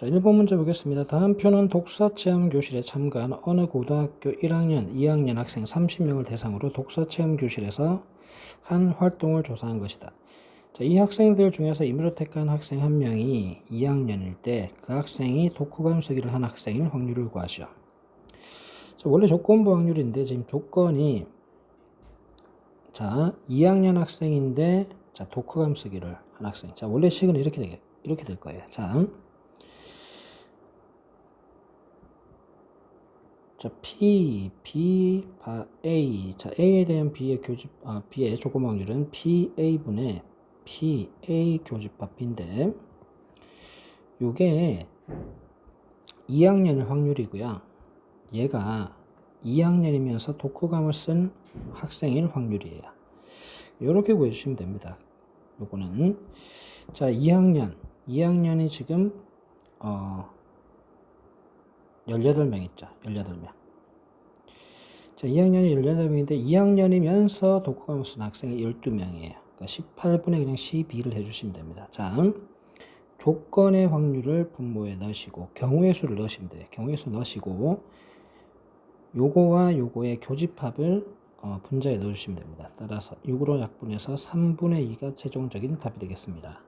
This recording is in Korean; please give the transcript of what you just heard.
자, 1번 문제 보겠습니다. 다음 표는 독서 체험 교실에 참가한 어느 고등학교 1학년, 2학년 학생 30명을 대상으로 독서 체험 교실에서 한 활동을 조사한 것이다. 자, 이 학생들 중에서 임의로 택한 학생 한 명이 2학년일 때 그 학생이 독후감 쓰기를 한 학생인 확률을 구하시오. 자, 원래 조건부 확률인데 지금 조건이 자, 2학년 학생인데 자, 독후감 쓰기를 한 학생. 자, 원래 식은 이렇게 되게 이렇게 될 거예요. 자, 자, P, B, 바, A. 자, A에 대한 B의 교집, 아, B의 조건 확률은 PA분의 PA 교집합 B인데, 요게 2학년의 확률이고요. 얘가 2학년이면서 독후감을 쓴 학생일 확률이에요. 요렇게 구해주시면 됩니다. 요거는. 자, 2학년. 2학년이 지금, 어, 18명 있죠. 18명. 자, 2학년이 18명인데 2학년이면서 독후감을 쓴 학생이 12명이에요. 그러니까 18분의 그냥 12를 해주시면 됩니다. 자, 조건의 확률을 분모에 넣으시고 경우의 수를 넣으시면 돼요. 경우의 수 넣으시고 요거와 요거의 교집합을 어, 분자에 넣어주시면 됩니다. 따라서 6으로 약분해서 3분의 2가 최종적인 답이 되겠습니다.